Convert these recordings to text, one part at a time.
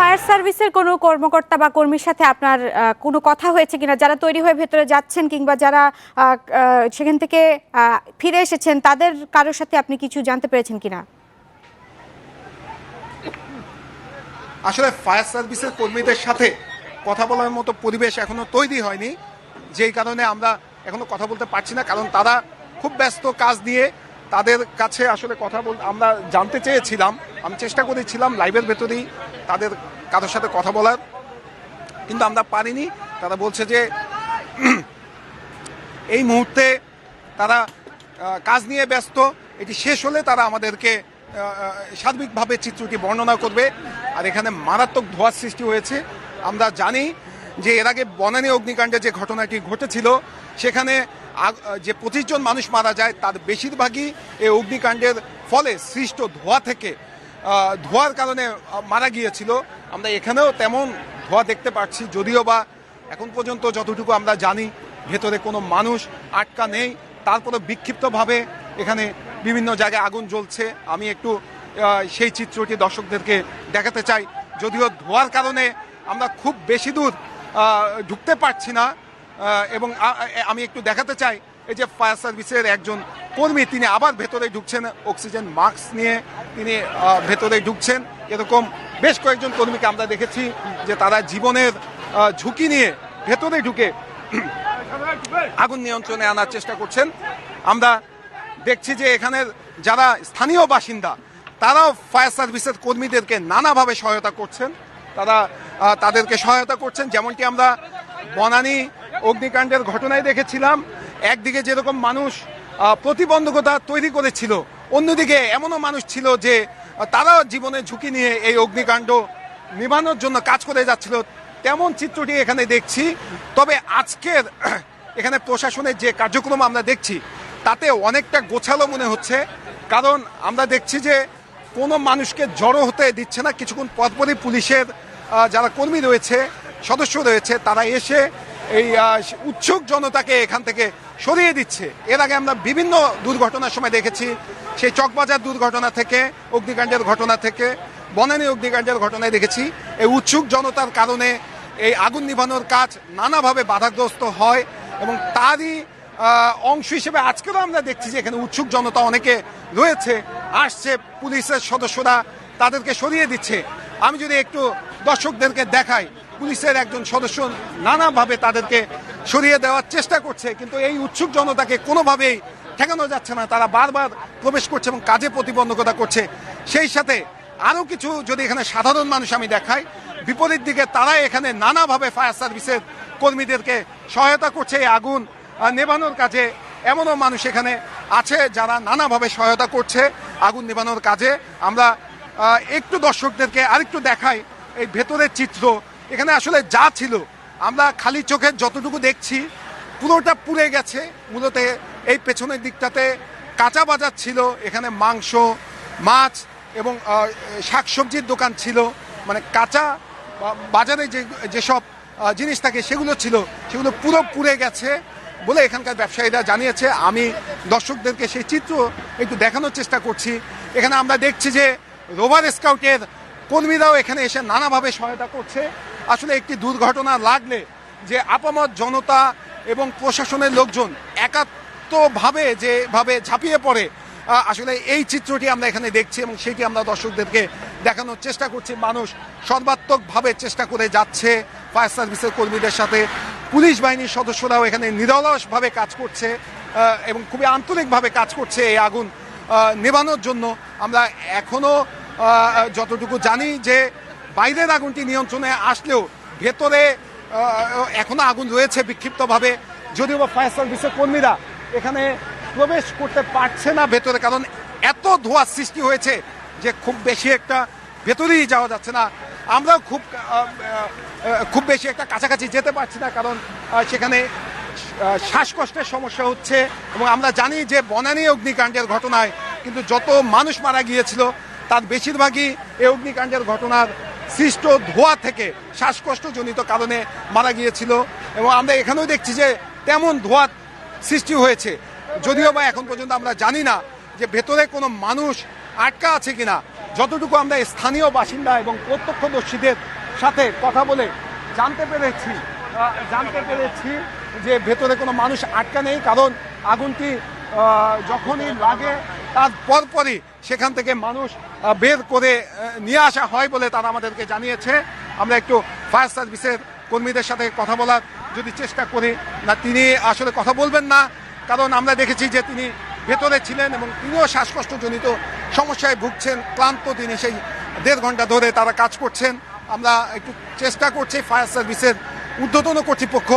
Fire সার্ভিসের কোনো কর্মকর্তা বা কর্মীর সাথে আপনার কোনো কথা হয়েছে কিনা? যারা তৈরি হয়ে ভেতরে যাচ্ছেন কিংবা যারা সেখান থেকে ফিরে এসেছেন, তাদের কারোর সাথে আপনি কিছু জানতে পেরেছেন কিনা? আসলে ফায়ার সার্ভিসের কর্মীদের সাথে কথা বলার মতো পরিবেশ এখনও তৈরি হয়নি। যেই কারণে আমরা এখনও কথা বলতে পারছি না, কারণ তারা খুব ব্যস্ত কাজ নিয়ে তাদের কাছে আসলে কথা বল, আমরা জানতে চেয়েছিলাম, আমি চেষ্টা করেছিলাম লাইভের ভেতরেই তাদের কারোর সাথে কথা বলার, কিন্তু আমরা পারিনি। তারা বলছে যে, এই মুহূর্তে তারা কাজ নিয়ে ব্যস্ত, এটি শেষ হলে তারা আমাদেরকে সার্বিকভাবে চিত্রটি বর্ণনা করবে। আর এখানে মারাত্মক ধোঁয়ার সৃষ্টি হয়েছে। আমরা জানি যে এর আগে বনানী অগ্নিকাণ্ডে যে ঘটনাটি ঘটেছিল, সেখানে যে পঁচিশ জন মানুষ মারা যায়, তার বেশিরভাগই এই অগ্নিকাণ্ডের ফলে সৃষ্ট ধোঁয়া থেকে ধোঁয়ার কারণে মারা গিয়েছিল। আমরা এখানেও তেমন ধোঁয়া দেখতে পাচ্ছি, যদিও বা এখন পর্যন্ত যতটুকু আমরা জানি, ভেতরে কোনো মানুষ আটকা নেই। তারপরে বিক্ষিপ্তভাবে এখানে বিভিন্ন জায়গায় আগুন জ্বলছে। আমি একটু সেই চিত্রটি দর্শকদেরকে দেখাতে চাই। যদিও ধোয়ার কারণে আমরা খুব বেশি দূর ঢুকতে পারছি না এবং আমি একটু দেখাতে চাই, এই যে ফায়ার সার্ভিসের একজন কর্মী, তিনি আবার ভেতরে ঢুকছেন, অক্সিজেন মাস্ক নিয়ে তিনি ভেতরে ঢুকছেন। এরকম বেশ কয়েকজন কর্মীকে আমরা দেখেছি যে তারা জীবনের ঝুঁকি নিয়ে ভেতরে ঢুকে আগুন নিয়ন্ত্রণে আনার চেষ্টা করছেন। আমরা দেখছি যে এখানের যারা স্থানীয় বাসিন্দা, তারাও ফায়ার সার্ভিসের কর্মীদেরকে নানাভাবে সহায়তা করছেন। তারা তাদেরকে সহায়তা করছেন। যেমনটি আমরা বনানী অগ্নিকাণ্ডের ঘটনায় দেখেছিলাম। একদিকে যেরকম মানুষ প্রতিবন্ধকতা তৈরি করেছিল অন্যদিকে এমনও মানুষ ছিল যে আহ, তারাও জীবনের ঝুঁকি নিয়ে এই অগ্নিকাণ্ড নিবানোর জন্য কাজ করে যাচ্ছিল। তেমন চিত্রটি এখানে দেখছি। তবে আজকের এখানে প্রশাসনের যে কার্যক্রম আমরা দেখছি তাতে অনেকটা গোছালো মনে হচ্ছে। কারণ আমরা দেখছি যে কোনো মানুষকে জড়ো হতে দিচ্ছে না। কিছুক্ষণ পরপরই পুলিশের যারা কর্মী রয়েছে সদস্য রয়েছে তারা এসে এই উৎসুক জনতাকে এখান থেকে সরিয়ে দিচ্ছে। এর আগে আমরা বিভিন্ন দুর্ঘটনার সময় দেখেছি। সেই চকবাজার দুর্ঘটনা থেকে, অগ্নিকাণ্ডের ঘটনা থেকে, বনানী অগ্নিকাণ্ডের ঘটনায় দেখেছি। এই উৎসুক জনতার কারণে এই আগুন নিভানোর কাজ নানাভাবে বাধাগ্রস্ত হয় এবং তারই অংশ হিসেবে আজকেও আমরা দেখছি যে এখানে উৎসুক জনতা অনেকে রয়েছে, আসছে, পুলিশের সদস্যরা তাদেরকে সরিয়ে দিচ্ছে। আমি যদি একটু দর্শকদেরকে দেখাই পুলিশের একজন সদস্য নানাভাবে তাদেরকে সরিয়ে দেওয়ার চেষ্টা করছে, কিন্তু এই উৎসুক জনতাকে কোনোভাবেই ঠেকানো যাচ্ছে না। তারা বারবার প্রবেশ করছে এবং কাজে প্রতিবন্ধকতা করছে। সেই সাথে আরও কিছু যদি এখানে সাধারণ মানুষ আমি দেখাই, বিপরীত দিকে তারা এখানে নানাভাবে ফায়ার সার্ভিসের কর্মীদেরকে সহায়তা করছে, এই আগুন নেভানোর কাজে। এমনও মানুষ এখানে আছে যারা নানাভাবে সহায়তা করছে আগুন নেভানোর কাজে। আমরা একটু দর্শকদেরকে আরেকটু দেখাই এই ভেতরের চিত্র। এখানে আসলে যা ছিল, আমরা খালি চোখে যতটুকু দেখছি, পুরোটা পুড়ে গেছে। মূলত এই পেছনের দিকটাতে কাঁচা বাজার ছিল, এখানে মাংস, মাছ এবং শাকসবজির দোকান ছিল। মানে কাঁচা বাজারে যে, যেসব জিনিস থাকে সেগুলো ছিল, সেগুলো পুরো পুড়ে গেছে বলে এখানকার ব্যবসায়ীরা জানিয়েছে। আমি দর্শকদেরকে সেই চিত্র একটু দেখানোর চেষ্টা করছি। এখানে আমরা দেখছি যে রোভার স্কাউটের কর্মীরাও এখানে এসে নানাভাবে সহায়তা করছে। আসলে একটি দুর্ঘটনা লাগলে যে আপামত জনতা এবং প্রশাসনের লোকজন একাত্মভাবে যেভাবে ঝাঁপিয়ে পড়ে আসলে এই চিত্রটি আমরা এখানে দেখছি এবং সেটি আমরা দর্শকদেরকে দেখানোর চেষ্টা করছি। মানুষ সর্বাত্মকভাবে চেষ্টা করে যাচ্ছে ফায়ার সার্ভিসের কর্মীদের সাথে। পুলিশ বাহিনীর সদস্যরাও এখানে নিরলসভাবে কাজ করছে এবং খুবই আন্তরিকভাবে কাজ করছে এই আগুন আহ, নেভানোর জন্য। আমরা এখনও যতটুকু জানি যে বাইরের আগুনটি নিয়ন্ত্রণে আসলেও ভেতরে আহ, এখনও আগুন রয়েছে বিক্ষিপ্তভাবে। যদিও বা ফায়ার সার্ভিসের কর্মীরা এখানে প্রবেশ করতে পারছে না ভেতরে কারণ এত ধোঁয়ার সৃষ্টি হয়েছে যে খুব বেশি একটা ভেতরেই যাওয়া যাচ্ছে না। আমরাও খুব খুব বেশি একটা কাছাকাছি যেতে পারছি না কারণ সেখানে শ্বাসকষ্টের সমস্যা হচ্ছে এবং আমরা জানি যে বনানী অগ্নিকাণ্ডের ঘটনায় কিন্তু যত মানুষ মারা গিয়েছিল তার বেশিরভাগই এই অগ্নিকাণ্ডের ঘটনার সৃষ্ট ধোঁয়া থেকে শ্বাসকষ্টজনিত কারণে মারা গিয়েছিল এবং আমরা এখানেও দেখছি যে তেমন ধোঁয়া সৃষ্টি হয়েছে। যদিও বা এখন পর্যন্ত আমরা জানি না যে ভেতরে কোনো মানুষ আটকা আছে কিনা। যতটুকু আমরা স্থানীয় বাসিন্দা এবং প্রত্যক্ষদর্শীদের সাথে কথা বলে জানতে পেরেছি জানতে পেরেছি যে ভেতরে কোনো মানুষ আটকা নেই। কারণ আগুনটি যখনই লাগে তার পরপরই সেখান থেকে মানুষ বের করে নিয়ে আসা হয় বলে তারা আমাদেরকে জানিয়েছে। আমরা একটু ফায়ার সার্ভিসের কর্মীদের সাথে কথা বলার যদি চেষ্টা করি। না, তিনি আসলে কথা বলবেন না, কারণ আমরা দেখেছি যে তিনি ভেতরে ছিলেন এবং তিনিও শ্বাসকষ্টজনিত সমস্যায় ভুগছেন, ক্লান্ত তিনি সেই দেড় ঘণ্টা ধরে তারা কাজ করছেন। আমরা একটু চেষ্টা করছি ফায়ার সার্ভিসের ঊর্ধ্বতন কর্তৃপক্ষ,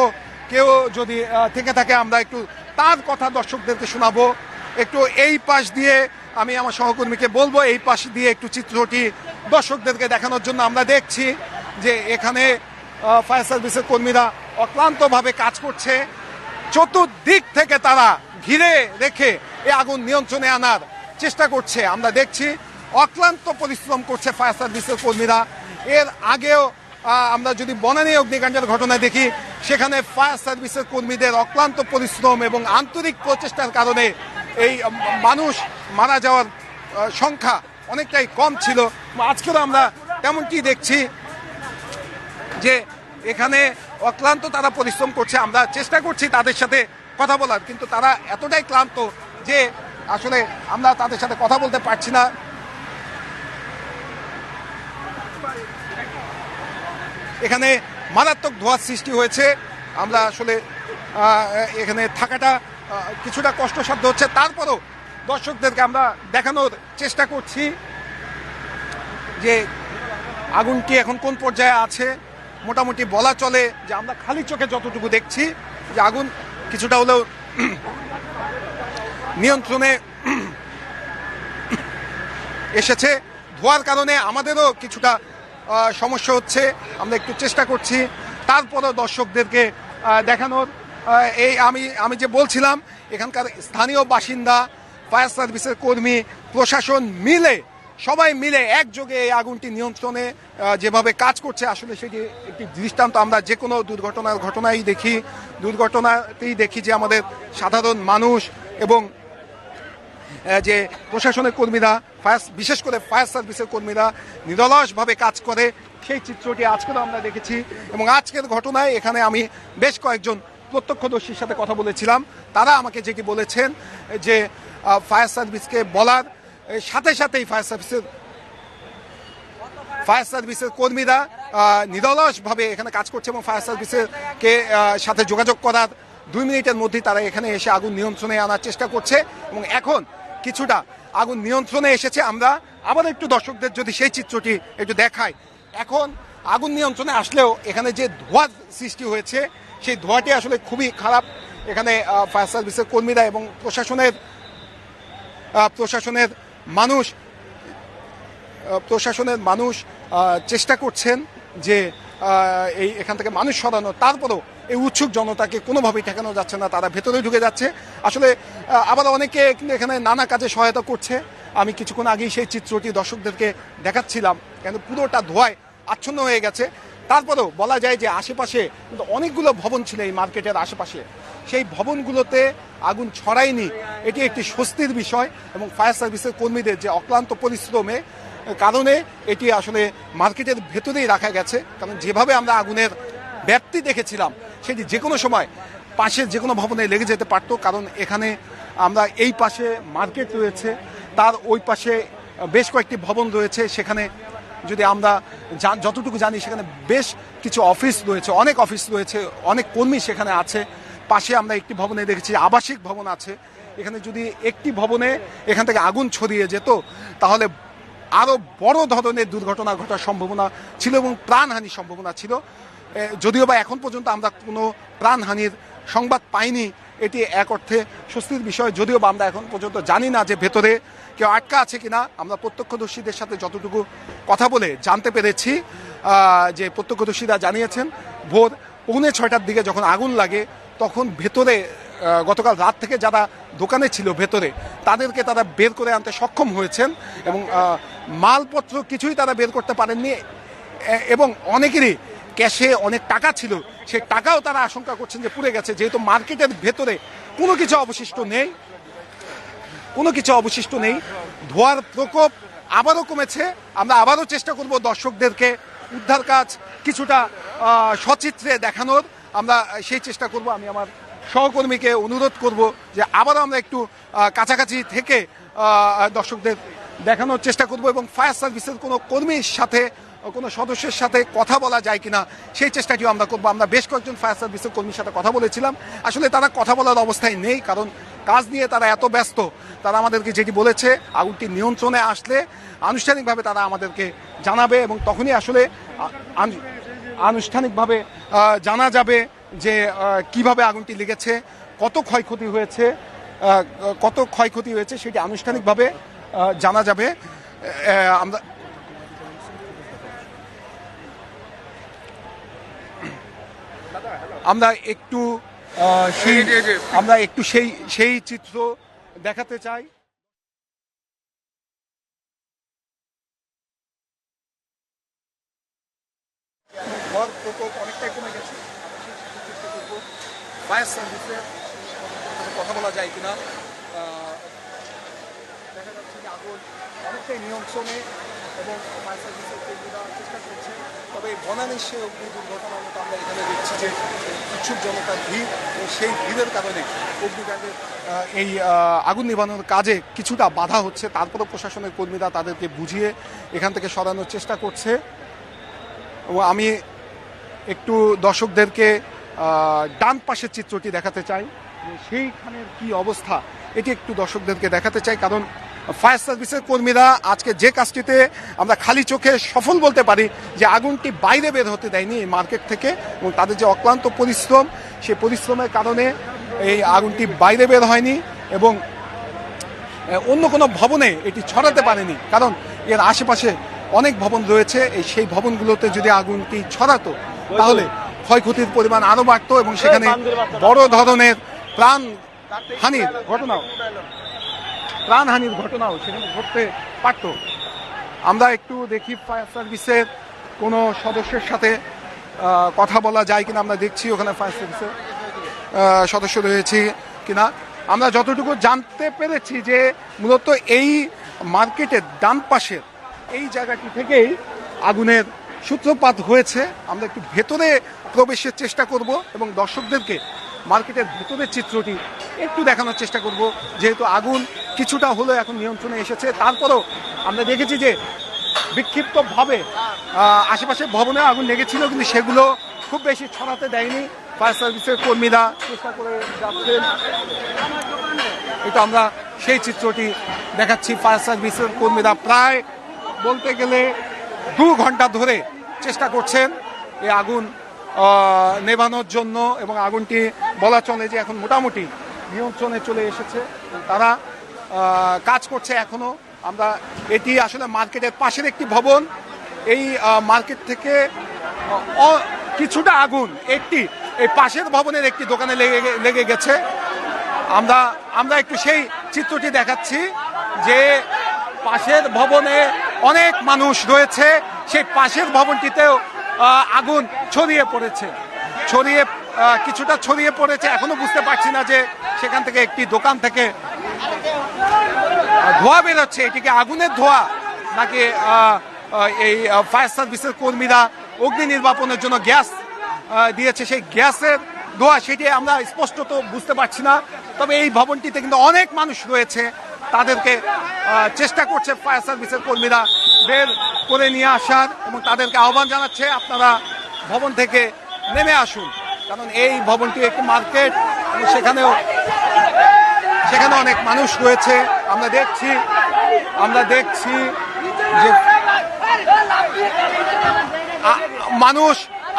কেউ যদি থেকে থাকে আমরা একটু তার কথা দর্শকদেরকে শোনাবো। একটু এই পাশ দিয়ে আমি আমার সহকর্মীকে বলব, এই পাশ দিয়ে একটু চিত্রটি দর্শকদেরকে দেখানোর জন্য আমরা দেখছি যে এখানে ফায়ার সার্ভিসের কর্মীরা অক্লান্তভাবে কাজ করছে। চতুর্দিক থেকে তারা ঘিরে রেখে এই আগুন নিয়ন্ত্রণে আনার চেষ্টা করছে। আমরা দেখছি অক্লান্ত পরিশ্রম করছে ফায়ার সার্ভিসের কর্মীরা। এর আগেও আমরা যদি বনানী অগ্নিকাণ্ডের ঘটনা দেখি, সেখানে ফায়ার সার্ভিসের কর্মীদের অক্লান্ত পরিশ্রম এবং আন্তরিক প্রচেষ্টার কারণে এই মানুষ মারা যাওয়ার সংখ্যা অনেকটাই কম ছিল। আজকেও আমরা তেমনটি দেখছি যে এখানে অক্লান্ত তারা পরিশ্রম করছে। আমরা চেষ্টা করছি তাদের সাথে কথা বলার, কিন্তু তারা এতটাই ক্লান্ত যে আসলে আমরা তাদের সাথে কথা বলতে পারছি না। এখানে মারাত্মক ধোঁয়ার সৃষ্টি হয়েছে। আমরা আসলে এখানে থাকাটা কিছুটা কষ্টসাধ্য হচ্ছে। তারপরও দর্শকদেরকে আমরা দেখানোর চেষ্টা করছি যে আগুনটি এখন কোন পর্যায়ে আছে। মোটামুটি বলা চলে যে আমরা খালি চোখে যতটুকু দেখছি যে আগুন কিছুটা হলেও নিয়ন্ত্রণে এসেছে। ধোয়ার কারণে আমাদেরও কিছুটা সমস্যা হচ্ছে। আমরা একটু চেষ্টা করছি। তারপরও দর্শকদেরকে দেখানোর। এই আমি আমি যে বলছিলাম, এখানকার স্থানীয় বাসিন্দা, ফায়ার সার্ভিসের কর্মী, প্রশাসন মিলে, সবাই মিলে একযোগে এই আগুনটি নিয়ন্ত্রণে যেভাবে কাজ করছে, আসলে সেটি একটি দৃষ্টান্ত। আমরা যে কোনো দুর্ঘটনার ঘটনাই দেখি। দুর্ঘটনাতেই দেখি যে আমাদের সাধারণ মানুষ এবং যে প্রশাসনের কর্মীরা, ফায়ার, বিশেষ করে ফায়ার সার্ভিসের কর্মীরা নিরলসভাবে কাজ করে। সেই চিত্রটি আজকেও আমরা দেখেছি। এবং আজকের ঘটনায় এখানে আমি বেশ কয়েকজন প্রত্যক্ষদর্শীর সাথে কথা বলেছিলাম। তারা আমাকে যেটি বলেছেন, যে ফায়ার সার্ভিসকে বলার সাথে সাথেই ফায়ার সার্ভিসের ফায়ার সার্ভিসের কর্মীরা নিরলসভাবে এখানে কাজ করছে এবং ফায়ার সার্ভিসের কে সাথে যোগাযোগ করার দুই মিনিটের মধ্যেই তারা এখানে এসে আগুন নিয়ন্ত্রণে আনার চেষ্টা করছে এবং এখন কিছুটা আগুন নিয়ন্ত্রণে এসেছে। আমরা আবার একটু দর্শকদের যদি সেই চিত্রটি একটু দেখাই। এখন আগুন নিয়ন্ত্রণে আসলেও এখানে যে ধোঁয়ার সৃষ্টি হয়েছে সেই ধোঁয়াটি আসলে খুবই খারাপ। এখানে ফায়ার সার্ভিসের কর্মীরা এবং প্রশাসনের প্রশাসনের মানুষ প্রশাসনের মানুষ চেষ্টা করছেন যে এই এখান থেকে মানুষ সরানো। তারপরেও এই উৎসুক জনতাকে কোনোভাবেই ঠেকানো যাচ্ছে না, তারা ভেতরে ঢুকে যাচ্ছে। আসলে আবার অনেকে এখানে নানা কাজে সহায়তা করছে। আমি কিছুক্ষণ আগেই সেই চিত্রটি দর্শকদেরকে দেখাচ্ছিলাম। কেন পুরোটা ধোয়ায় আচ্ছন্ন হয়ে গেছে। তারপরেও বলা যায় যে আশেপাশে কিন্তু অনেকগুলো ভবন ছিল এই মার্কেটের আশেপাশে। সেই ভবনগুলোতে আগুন ছড়ায়নি, এটি একটি স্বস্তির বিষয় এবং ফায়ার সার্ভিসের কর্মীদের যে অক্লান্ত পরিশ্রমে কারণে এটি আসলে মার্কেটের ভেতরেই রাখা গেছে। কারণ যেভাবে আমরা আগুনের ব্যাপ্তি দেখেছিলাম, সেটি যে কোনো সময় পাশের যে কোনো ভবনে লেগে যেতে পারতো। কারণ এখানে আমরা এই পাশে মার্কেট রয়েছে, তার ওই পাশে বেশ কয়েকটি ভবন রয়েছে, সেখানে যদি আমরা যতটুকু জানি, সেখানে বেশ কিছু অফিস রয়েছে, অনেক অফিস রয়েছে, অনেক কর্মী সেখানে আছে। পাশে আমরা একটি ভবনে দেখেছি, আবাসিক ভবন আছে। এখানে যদি একটি ভবনে এখান থেকে আগুন ছড়িয়ে যেত, তাহলে আরও বড় ধরনের দুর্ঘটনা ঘটার সম্ভাবনা ছিল এবং প্রাণহানির সম্ভাবনা ছিল। যদিও বা এখন পর্যন্ত আমরা কোনো প্রাণহানির সংবাদ পাইনি এটি এক অর্থে স্বস্তির বিষয়, যদিও বা আমরা এখন পর্যন্ত জানি না যে ভেতরে কেউ আটকা আছে কিনা। আমরা প্রত্যক্ষদর্শীদের সাথে যতটুকু কথা বলে জানতে পেরেছি যে প্রত্যক্ষদর্শীরা জানিয়েছেন, ভোর পৌনে ছয়টার দিকে যখন আগুন লাগে, তখন ভেতরে গতকাল রাত থেকে যারা দোকানে ছিল ভেতরে, তাদেরকে তারা বের করে আনতে সক্ষম হয়েছেন এবং মালপত্র কিছুই তারা বের করতে পারেননি। এবং অনেকেরই ক্যাশে অনেক টাকা ছিল, সেই টাকাও তারা আশঙ্কা করছেন যে পুড়ে গেছে। যেহেতু মার্কেটের ভেতরে কোনো কিছু অবশিষ্ট নেই, কোনো কিছু অবশিষ্ট নেই, ধোয়ার প্রকোপ আবারও কমেছে। আমরা আবারও চেষ্টা করব দর্শকদেরকে উদ্ধার কাজ কিছুটা সচিত্রে দেখানোর। আমরা সেই চেষ্টা করব, আমি আমার সহকর্মীকে অনুরোধ করব যে আবারও আমরা একটু কাছাকাছি থেকে দর্শকদের দেখানোর চেষ্টা করব এবং ফায়ার সার্ভিসের কোনো কর্মীর সাথে কোনো সদস্যের সাথে কথা বলা যায় কিনা, সেই চেষ্টাটিও আমরা করব। আমরা বেশ কয়েকজন ফায়ার সার্ভিসের কর্মীর সাথে কথা বলেছিলাম। আসলে তারা কথা বলার অবস্থায় নেই, কারণ কাজ নিয়ে তারা এত ব্যস্ত। তারা আমাদেরকে যেটি বলেছে আগুনটি নিয়ন্ত্রণে আসলে আনুষ্ঠানিকভাবে তারা আমাদেরকে জানাবে এবং তখনই আসলে আনুষ্ঠানিকভাবে জানা যাবে যে কীভাবে আগুনটি লেগেছে, কত ক্ষয়ক্ষতি হয়েছে কত ক্ষয়ক্ষতি হয়েছে, সেটি আনুষ্ঠানিকভাবে জানা যাবে। আমরা আমরা একটু সেই আমরা একটু সেই সেই চিত্র দেখাতে চাই। অনেকটাই কমে গেছে ফায়ার সার্ভিসের কথা বলা যায় কিনা? দেখা যাচ্ছে যে আগুন অনেকটাই নিয়ন্ত্রণে এবং ফায়ার সার্ভিসের কর্মীরা চেষ্টা করছে তবে বনানিশে অগ্নি দুর্ঘটনার মতো আমরা এখানে দেখছি যে উৎসুক জনতার ভিড় এবং সেই ভিড়ের কারণে অগ্নিকাণ্ডের এই আগুন নিবানোর কাজে কিছুটা বাধা হচ্ছে। তারপরেও প্রশাসনের কর্মীরা তাদেরকে বুঝিয়ে এখান থেকে সরানোর চেষ্টা করছে। এবং আমি একটু দর্শকদেরকে ডান পাশের চিত্রটি দেখাতে চাই। সেইখানের কি অবস্থা, এটি একটু দর্শকদেরকে দেখাতে চাই। কারণ ফায়ার সার্ভিসের কর্মীরা আজকে যে কাজটিতে আমরা খালি চোখে সফল বলতে পারি যে আগুনটি বাইরে বের হতে দেয়নি এই মার্কেট থেকে এবং তাদের যে অক্লান্ত পরিশ্রম সেই পরিশ্রমের কারণে এই আগুনটি বাইরে বের হয়নি এবং অন্য কোনো ভবনে এটি ছড়াতে পারেনি। কারণ এর আশেপাশে অনেক ভবন রয়েছে এই সেই ভবনগুলোতে যদি আগুনটি ছড়াতো তাহলে ক্ষয়ক্ষতির পরিমাণ আরও বাড়তো এবং সেখানে বড় ধরনের প্রাণ হানির ঘটনাও। প্রাণহানির ঘটনাও সেখানে ঘটতে পারত। আমরা একটু দেখি ফায়ার সার্ভিসের কোনো সদস্যের সাথে কথা বলা যায় কিনা আমরা দেখছি ওখানে ফায়ার সার্ভিসের সদস্য রয়েছে কিনা। আমরা যতটুকু জানতে পেরেছি যে মূলত এই মার্কেটের ডান পাশের এই জায়গাটি থেকেই আগুনের সূত্রপাত হয়েছে। আমরা একটু ভেতরে প্রবেশের চেষ্টা করব এবং দর্শকদেরকে মার্কেটের ভেতরের চিত্রটি একটু দেখানোর চেষ্টা করব। যেহেতু আগুন কিছুটা হলেও এখন নিয়ন্ত্রণে এসেছে। তারপরেও আমরা দেখেছি যে বিক্ষিপ্তভাবে আশেপাশে ভবনে আগুন লেগেছিল, কিন্তু সেগুলো খুব বেশি ছড়াতে দেয়নি। ফায়ার সার্ভিসের কর্মীরা চেষ্টা করে যাচ্ছেন। এটা আমরা সেই চিত্রটি দেখাচ্ছি। ফায়ার সার্ভিসের কর্মীরা প্রায় বলতে গেলে দু ঘণ্টা ধরে চেষ্টা করছেন এই আগুন নেভানোর জন্য এবং আগুনটি বলা চলে যে এখন মোটামুটি নিয়ন্ত্রণে চলে এসেছে। তারা কাজ করছে এখনও। আমরা, এটি আসলে মার্কেটের পাশের একটি ভবন। এই মার্কেট থেকে কিছুটা আগুন, একটি, এই পাশের ভবনের একটি দোকানে লেগে লেগে গেছে। আমরা আমরা একটু সেই চিত্রটি দেখাচ্ছি যে পাশের ভবনে অনেক মানুষ রয়েছে। সেই পাশের ভবনটিতেও আগুন ছড়িয়ে পড়েছে। ছড়িয়ে কিছুটা ছড়িয়ে পড়েছে। এখনও বুঝতে পারছি না যে সেখান থেকে একটি দোকান থেকে ধোঁয়া বেরোচ্ছে, এটিকে আগুনের ধোঁয়া নাকি এই ফায়ার সার্ভিসের কর্মীরা অগ্নি নির্বাপনের জন্য গ্যাস দিয়েছে। সেই গ্যাসের ধোঁয়া সেটি আমরা স্পষ্টত বুঝতে পারছি না, তবে এই ভবনটিতে কিন্তু অনেক মানুষ রয়েছে, তাদেরকে চেষ্টা করছে ফায়ার সার্ভিসের কর্মীরা বের করে নিয়ে আসার এবং তাদেরকে আহ্বান জানাচ্ছে, আপনারা ভবন থেকে নেমে আসুন, কারণ এই ভবনটি একটি মার্কেট এবং সেখানেও সেখানে অনেক মানুষ রয়েছে। আমরা দেখছি আমরা দেখছি যে মানুষ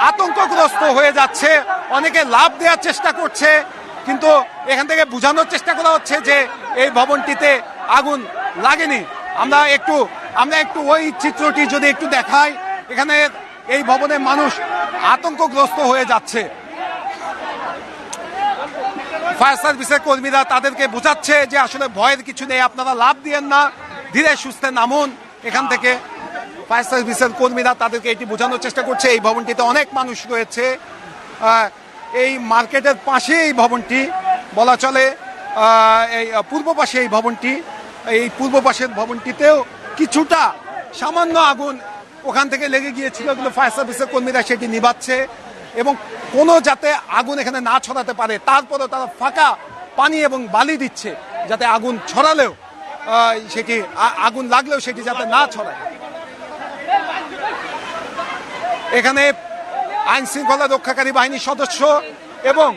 আতঙ্কগ্রস্ত হয়ে যাচ্ছে। অনেকে লাভ দেওয়ার চেষ্টা করছে, কিন্তু এখান থেকে বোঝানোর চেষ্টা করা হচ্ছে যে এই ভবনটিতে আগুন লাগেনি। আমরা একটু আমরা একটু ওই চিত্রটি যদি একটু দেখাই, এখানে এই ভবনে মানুষ আতঙ্কগ্রস্ত হয়ে যাচ্ছে। ফায়ার সার্ভিসের কর্মীরা তাদেরকে বোঝাচ্ছে যে আসলে ভয়ের কিছু নেই, আপনারা লাভ দিয়েন না, ধীরে সুস্থে নামুন। এখান থেকে ফায়ার সার্ভিসের কর্মীরা তাদেরকে এটি বোঝানোর চেষ্টা করছে। এই ভবনটিতে অনেক মানুষ রয়েছে। এই মার্কেটের পাশে এই ভবনটি, বলা চলে এই পূর্ব পাশে এই ভবনটি। এই পূর্ব পাশের ভবনটিতেও কিছুটা সামান্য আগুন ওখান থেকে লেগে গিয়েছিল। কিন্তু ফায়ার সার্ভিসের কর্মীরা সেটি নিভাচ্ছে এবং কোনো যাতে আগুন এখানে না ছড়াতে পারে, তারপরেও তারা ফাঁকা পানি এবং বালি দিচ্ছে যাতে আগুন ছড়ালেও সেটি আগুন লাগলেও সেটি যাতে না ছড়ায়। এখানে আইন শৃঙ্খলা রক্ষাকারী বাহিনীর সদস্য এবং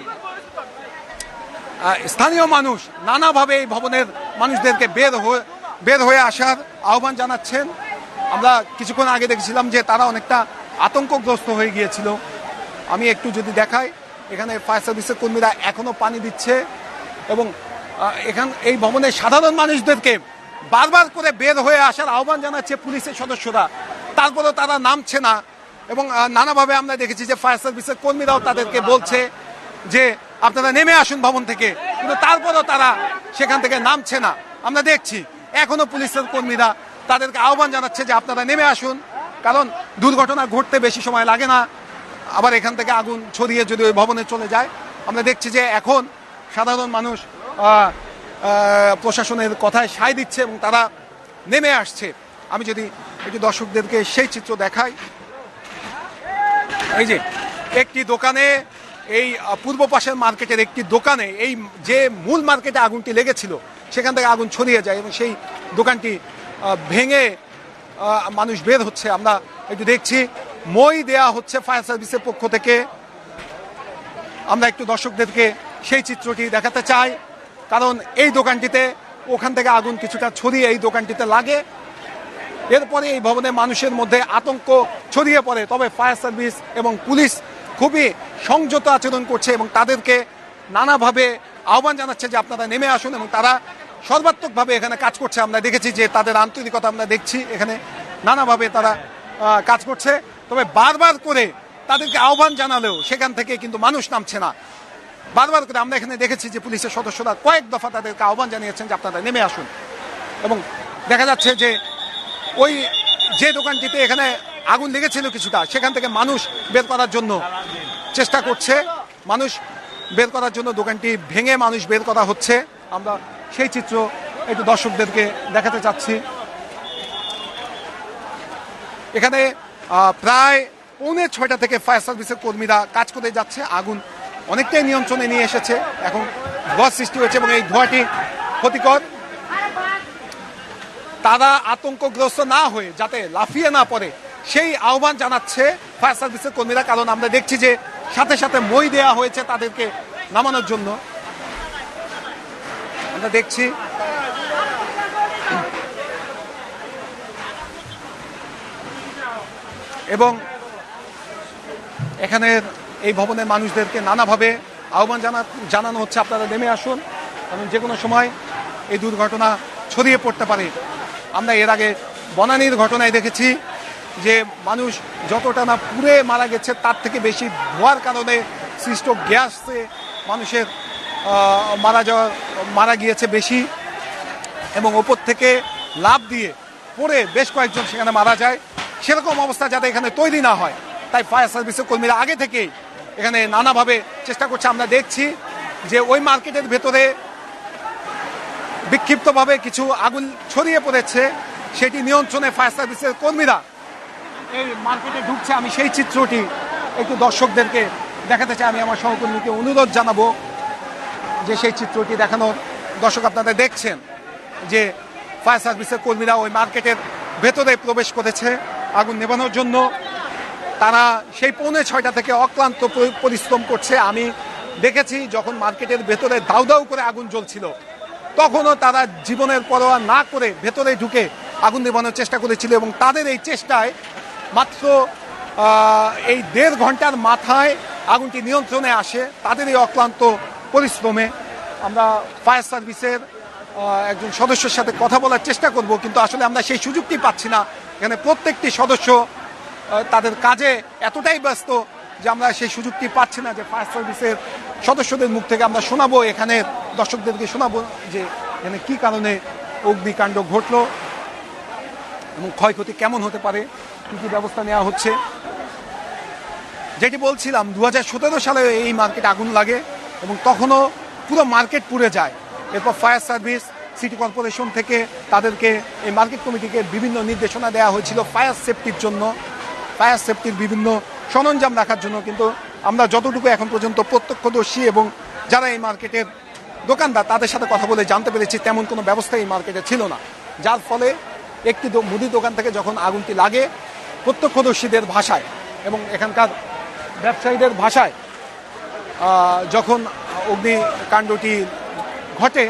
স্থানীয় মানুষ নানাভাবে এই ভবনের মানুষদেরকে বের হয়ে বের হয়ে আসার আহ্বান জানাচ্ছেন। আমরা কিছুক্ষণ আগে দেখেছিলাম যে তারা অনেকটা আতঙ্কগ্রস্ত হয়ে গিয়েছিল। আমি একটু যদি দেখাই, এখানে ফায়ার সার্ভিসের কর্মীরা এখনও পানি দিচ্ছে এবং এখান, এই ভবনের সাধারণ মানুষদেরকে বারবার করে বের হয়ে আসার আহ্বান জানাচ্ছে পুলিশের সদস্যরা। তারপরেও তারা নামছে না এবং নানাভাবে আমরা দেখেছি যে ফায়ার সার্ভিসের কর্মীরাও তাদেরকে বলছে যে, আপনারা নেমে আসুন ভবন থেকে। কিন্তু তারপরেও তারা সেখান থেকে নামছে না। আমরা দেখছি, এখনও পুলিশের কর্মীরা তাদেরকে আহ্বান জানাচ্ছে যে আপনারা নেমে আসুন, কারণ দুর্ঘটনা ঘটতে বেশি সময় লাগে না। আবার এখান থেকে আগুন ছড়িয়ে যদি ওই ভবনে চলে যায়, আমরা দেখছি যে এখন সাধারণ মানুষ প্রশাসনের কথায় সায় দিচ্ছে এবং তারা নেমে আসছে। আমি যদি একটু দর্শকদেরকে সেই চিত্র দেখাই। এই যে, একটি দোকানে, এই পূর্ব পাশের মার্কেটের একটি দোকানে, এই যে মূল মার্কেটে আগুনটি লেগেছিল, সেখান থেকে আগুন ছড়িয়ে যায় এবং সেই দোকানটি ভেঙে মানুষ বের হচ্ছে। আমরা একটু দেখছি মই দেয়া হচ্ছে ফায়ার সার্ভিসের পক্ষ থেকে। আমরা একটু দর্শকদেরকে সেই চিত্রটি দেখাতে চাই, কারণ এই দোকানটিতে ওখান থেকে আগুন কিছুটা ছড়িয়ে এই দোকানটিতে লাগে। এরপরে এই ভবনে মানুষের মধ্যে আতঙ্ক ছড়িয়ে পড়ে, তবে ফায়ার সার্ভিস এবং পুলিশ খুবই সংযত আচরণ করছে এবং তাদেরকে নানাভাবে আহ্বান জানাচ্ছে যে আপনারা নেমে আসুন এবং তারা সর্বাত্মকভাবে এখানে কাজ করছে। আমরা দেখেছি যে তাদের আন্তরিকতা আমরা দেখছি, এখানে নানাভাবে তারা কাজ করছে। তবে বারবার করে তাদেরকে আহ্বান জানালেও সেখান থেকে কিন্তু মানুষ নামছে না। বারবার করে আমরা এখানে দেখেছি যে পুলিশের সদস্যরা কয়েক দফা তাদেরকে আহ্বান জানিয়েছেন যে আপনারা নেমে আসুন। এবং দেখা যাচ্ছে যে ওই যে দোকানটিতে এখানে আগুন লেগেছিল কিছুটা, সেখান থেকে মানুষ বের করার জন্য চেষ্টা করছে। মানুষ বের করার জন্য দোকানটি ভেঙে মানুষ বের করা হচ্ছে। আমরা সেই চিত্র একটু দর্শকদেরকে দেখাতে চাচ্ছি। এখানে প্রায় পৌনে ছয়টা থেকে ফায়ার সার্ভিসের কর্মীরা কাজ করে যাচ্ছে। আগুন অনেকটাই নিয়ন্ত্রণে নিয়ে এসেছে। এখন ধোঁয়ার সৃষ্টি হয়েছে এবং এই ধোঁয়াটি ক্ষতিকর। তারা আতঙ্কগ্রস্ত না হয়ে, যাতে লাফিয়ে না পড়ে, সেই আহ্বান জানাচ্ছে ফায়ার সার্ভিসের কর্মীরা। কারণ আমরা দেখছি যে সাথে সাথে মই দেয়া হয়েছে তাদেরকে নামানোর জন্য। আমরা দেখছি এখানের এই ভবনের মানুষদেরকে নানাভাবে আহ্বান জানা, জানানো হচ্ছে। আপনারা নেমে আসুন কারণ যে কোনো সময় এই দুর্ঘটনা ছড়িয়ে পড়তে পারে। আমরা এর আগে বনানীর ঘটনায় দেখেছি যে মানুষ যতটা না পুড়ে মারা গেছে, তার থেকে বেশি ধোয়ার কারণে সৃষ্ট গ্যাসে মানুষের মারা যাওয়া, মারা গিয়েছে বেশি এবং ওপর থেকে লাভ দিয়ে পড়ে বেশ কয়েকজন সেখানে মারা যায়। সেরকম অবস্থা যাতে এখানে তৈরি না হয়। তাই ফায়ার সার্ভিসের কর্মীরা আগে থেকেই এখানে নানাভাবে চেষ্টা করছে। আমরা দেখছি যে ওই মার্কেটের ভেতরে বিক্ষিপ্তভাবে কিছু আগুন ছড়িয়ে পড়েছে। সেটি নিয়ন্ত্রণে ফায়ার সার্ভিসের কর্মীরা এই মার্কেটে ঢুকছে। আমি সেই চিত্রটি একটু দর্শকদেরকে দেখাতে চাই। আমি আমার সহকর্মীকে অনুরোধ জানাব যে সেই চিত্রটি দেখানোর। দর্শক আপনারা দেখছেন যে ফায়ার সার্ভিসের কর্মীরা ওই মার্কেটের ভেতরে প্রবেশ করেছে। আগুন নেভানোর জন্য তারা সেই পৌনে ছয়টা থেকে অক্লান্ত পরিশ্রম করছে। আমি দেখেছি যখন মার্কেটের ভেতরে দাউ দাউ করে আগুন জ্বলছিল, তখনও তারা জীবনের পরোয়া না করে ভেতরে ঢুকে আগুন নেভানোর চেষ্টা করেছিল এবং তাদের এই চেষ্টায় মাত্র এই দেড় ঘণ্টার মাথায় আগুনটি নিয়ন্ত্রণে আসে। তাদের এই অক্লান্ত পরিশ্রমে আমরা ফায়ার সার্ভিসের একজন সদস্যের সাথে কথা বলার চেষ্টা করব, কিন্তু আসলে আমরা সেই সুযোগটি পাচ্ছি না। এখানে প্রত্যেকটি সদস্য তাদের কাজে এতটাই ব্যস্ত যে আমরা সেই সুযোগটি পাচ্ছি না যে ফায়ার সার্ভিসের সদস্যদের মুখ থেকে আমরা শোনাবো, এখানে দর্শকদেরকে শোনাবো যে এখানে কি কারণে অগ্নিকাণ্ড ঘটলো এবং ক্ষয়ক্ষতি কেমন হতে পারে, কী কী ব্যবস্থা নেওয়া হচ্ছে। যেটি বলছিলাম দু হাজার সতেরো সালে এই মার্কেটে আগুন লাগে এবং তখনও পুরো মার্কেট পুড়ে যায়। এরপর ফায়ার সার্ভিস, সিটি কর্পোরেশন থেকে তাদেরকে এই মার্কেট কমিটিকে বিভিন্ন নির্দেশনা দেওয়া হয়েছিল ফায়ার সেফটির জন্য। ফায়ার সেফটির বিভিন্ন সরঞ্জাম রাখার জন্য। কিন্তু আমরা যতটুকু এখন পর্যন্ত প্রত্যক্ষদর্শী এবং যারা এই মার্কেটের দোকানদার, তাদের সাথে কথা বলে জানতে পেরেছি, তেমন কোনো ব্যবস্থা এই মার্কেটে ছিল না। যার ফলে একটি মুদি দোকান থেকে যখন আগুনটি লাগে প্রত্যক্ষদর্শীদের ভাষায় এবং এখানকার ব্যবসায়ীদের ভাষায় যখন অগ্নিকাণ্ডটি ঘটে,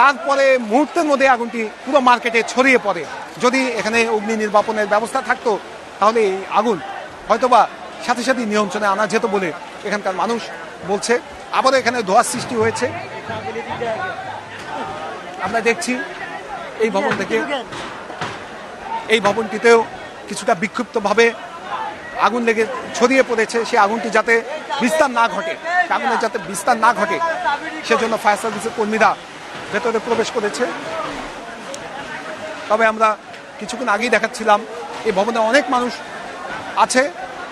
তারপরে মুহূর্তের মধ্যে আগুনটি পুরো মার্কেটে ছড়িয়ে পড়ে। যদি এখানে অগ্নি নির্বাপনের ব্যবস্থা থাকতো, তাহলে এই আগুন হয়তোবা সাথে সাথে নিয়ন্ত্রণে আনা যেত বলে এখানকার মানুষ বলছে। আবারও এখানে ধোয়ার সৃষ্টি হয়েছে। আমরা দেখছি এই ভবন থেকে, এই ভবনটিতেও কিছুটা বিক্ষিপ্তভাবে আগুন লেগে ছড়িয়ে পড়েছে সেই আগুনটি যাতে বিস্তার না ঘটে আগুনের যাতে বিস্তার না ঘটে, সেজন্য ফায়ার সার্ভিসের কর্মীরা ভেতরে প্রবেশ করেছে। তবে আমরা কিছুক্ষণ আগেই দেখাচ্ছিলাম, এই ভবনে অনেক মানুষ আছে,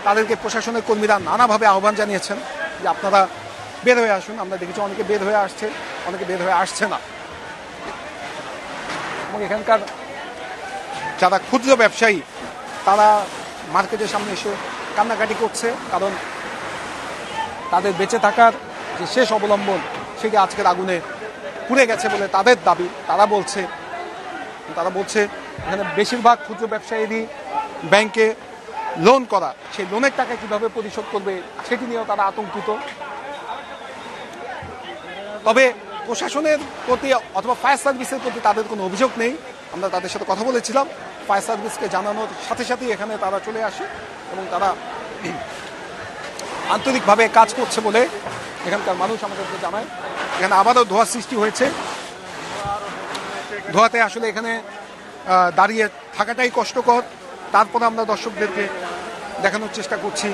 তাদেরকে প্রশাসনের কর্মীরা নানাভাবে আহ্বান জানিয়েছেন যে আপনারা বের হয়ে আসুন, আমরা দেখেছি অনেকে বের হয়ে আসছে, অনেকে বের হয়ে আসছে না। এবং এখানকার যারা ক্ষুদ্র ব্যবসায়ী, তারা মার্কেটের সামনে এসে কান্নাকাটি করছে, কারণ তাদের বেঁচে থাকার যে শেষ অবলম্বন সেটি আজকের আগুনে পুড়ে গেছে বলে তাদের দাবি। তারা বলছে তারা বলছে, এখানে বেশিরভাগ ক্ষুদ্র ব্যবসায়ীরই ব্যাংকে লোন করা। সেই লোনের টাকা কীভাবে পরিশোধ করবে সেটি নিয়েও তারা আতঙ্কিত। তবে প্রশাসনের প্রতি অথবা ফায়ার সার্ভিসের প্রতি তাদের কোনো অভিযোগ নেই। আমরা তাদের সাথে কথা বলেছিলাম। ফায়ার সার্ভিসকে জানানোর সাথে সাথেই এখানে তারা চলে আসে এবং তারা আন্তরিকভাবে কাজ করছে বলে এখানকার মানুষ আমাদেরকে জানায়। এখানে আবারও ধোয়া সৃষ্টি হয়েছে। ধোয়াতে আসলে এখানে দাঁড়িয়ে থাকাটাই কষ্টকর। তারপরে আমরা দর্শকদেরকে দেখানোর চেষ্টা করছি।